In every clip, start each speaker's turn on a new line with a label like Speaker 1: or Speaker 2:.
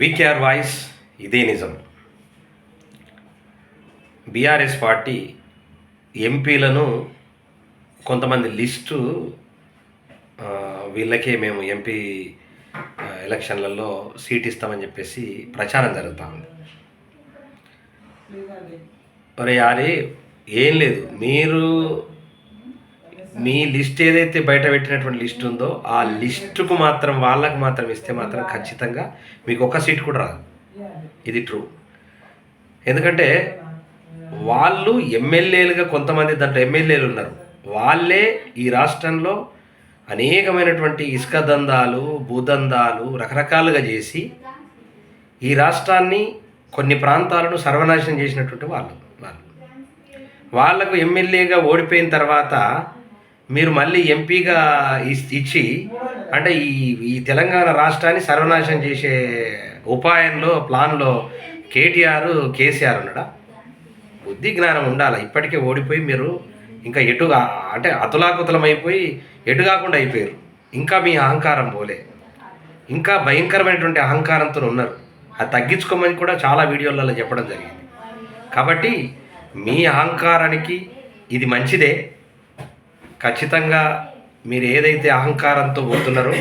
Speaker 1: VKR voice ఇదే నిజం. BRS party ఎంపీలను కొంతమంది లిస్టు వీళ్ళకే మేము ఎంపీ ఎలక్షన్లలో సీట్ ఇస్తామని చెప్పేసి ప్రచారం జరుగుతూ ఉంది. ఒరే యారి ఏం లేదు. మీరు మీ లిస్ట్ ఏదైతే బయట పెట్టినటువంటి లిస్ట్ ఉందో ఆ లిస్టుకు మాత్రం వాళ్ళకు మాత్రం ఇస్తే మాత్రం ఖచ్చితంగా మీకు ఒక సీట్ కూడా రాదు. ఇది ట్రూ. ఎందుకంటే వాళ్ళు ఎమ్మెల్యేలుగా కొంతమంది దాంట్లో ఎమ్మెల్యేలు ఉన్నారు. వాళ్ళే ఈ రాష్ట్రంలో అనేకమైనటువంటి ఇసుక దందాలు భూదందాలు రకరకాలుగా చేసి ఈ రాష్ట్రాన్ని కొన్ని ప్రాంతాలను సర్వనాశనం చేసినటువంటి వాళ్ళు. వాళ్ళు. వాళ్ళకు ఎమ్మెల్యేగా ఓడిపోయిన తర్వాత మీరు మళ్ళీ ఎంపీగా ఇచ్చి అంటే ఈ ఈ తెలంగాణ రాష్ట్రాన్ని సర్వనాశనం చేసే ఉపాయంలో ప్లాన్లో కేటీఆర్ కేసీఆర్ ఉన్నాడా? బుద్ధి జ్ఞానం ఉండాలి? ఇప్పటికే ఓడిపోయి మీరు ఇంకా ఎటుగా అంటే అతులాకుతలం అయిపోయి ఎటు కాకుండా అయిపోయారు. ఇంకా మీ అహంకారం పోలే. ఇంకా భయంకరమైనటువంటి అహంకారంతో ఉన్నారు. అది తగ్గించుకోమని కూడా చాలా వీడియోలలో చెప్పడం జరిగింది. కాబట్టి మీ అహంకారానికి ఇది మంచిదే. ఖచ్చితంగా మీరు ఏదైతే అహంకారంతో పోతున్నారో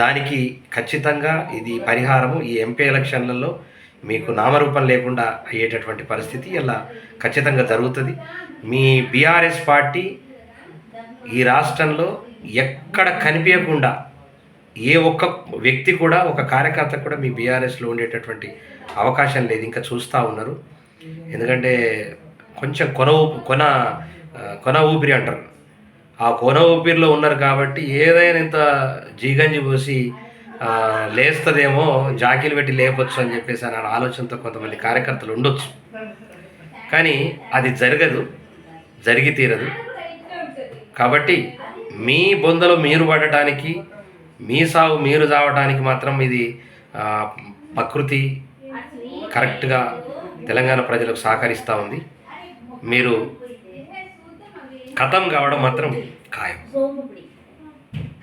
Speaker 1: దానికి ఖచ్చితంగా ఇది పరిహారము. ఈ ఎంపీ ఎలక్షన్లలో మీకు నామరూపం లేకుండా అయ్యేటటువంటి పరిస్థితి ఇలా ఖచ్చితంగా జరుగుతుంది. మీ బీఆర్ఎస్ పార్టీ ఈ రాష్ట్రంలో ఎక్కడ కనిపించకుండా ఏ ఒక్క వ్యక్తి కూడా ఒక కార్యకర్త కూడా మీ బీఆర్ఎస్లో ఉండేటటువంటి అవకాశం లేదు. ఇంకా చూస్తూ ఉన్నారు. ఎందుకంటే కొంచెం కొన ఊపు కొన కొన ఊపిరి అంటారు. ఆ కోన ఊపిరిలో ఉన్నారు కాబట్టి ఏదైనా ఇంత జీగంజి పోసి లేస్తుందేమో జాకీలు పెట్టి లేపొచ్చు అని చెప్పేసి అనే ఆలోచనతో కొంతమంది కార్యకర్తలు ఉండొచ్చు. కానీ అది జరగదు జరిగి తీరదు. కాబట్టి మీ బొందలో మీరు పడటానికి మీ సాగు మీరు చావటానికి మాత్రం ఇది ప్రకృతి కరెక్ట్గా తెలంగాణ ప్రజలకు సహకరిస్తూ ఉంది. మీరు కథం కావడం మాత్రం ఖాయం.